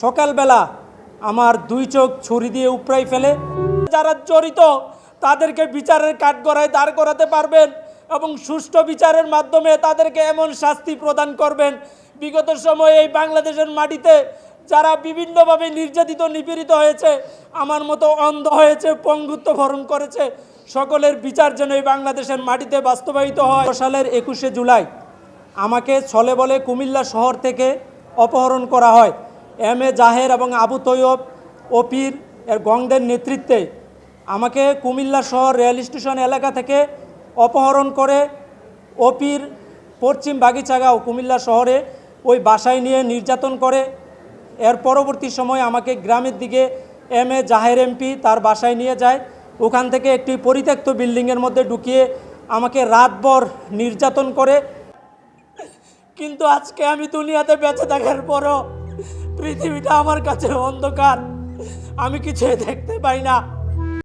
সকালবেলা আমার দুই চোখ ছুরি দিয়ে উপড়াই ফেলে। যারা জড়িত, তাদেরকে বিচারের কাঠগড়ায় দাঁড় করাতে পারবেন এবং সুষ্ঠু বিচারের মাধ্যমে তাদেরকে এমন শাস্তি প্রদান করবেন। বিগত সময়ে এই বাংলাদেশের মাটিতে যারা বিভিন্নভাবে নির্যাতিত, নিপীড়িত হয়েছে, আমার মতো অন্ধ হয়েছে, পঙ্গুত্ব ভরণ করেছে, সকলের বিচার যেন এই বাংলাদেশের মাটিতে বাস্তবায়িত হয়। সালের একুশে জুলাই আমাকে ছলে বলে কুমিল্লা শহর থেকে অপহরণ করা হয়। এম এ জাহের এবং আবু তৈয়ব ওপির এর গংদের নেতৃত্বে আমাকে কুমিল্লা শহর রেল স্টেশন এলাকা থেকে অপহরণ করে ওপির পশ্চিম বাগিচাগাঁও কুমিল্লা শহরে ওই বাসায় নিয়ে নির্যাতন করে। এর পরবর্তী সময় আমাকে গ্রামের দিকে এম এ জাহের এমপি তার বাসায় নিয়ে যায়। ওখান থেকে একটি পরিত্যক্ত বিল্ডিংয়ের মধ্যে ঢুকিয়ে আমাকে রাতভর নির্যাতন করে। কিন্তু আজকে আমি দুনিয়াতে বেঁচে থাকার পরও পৃথিবীটা আমার কাছে অন্ধকার। আমি কিছু দেখতে পাই না।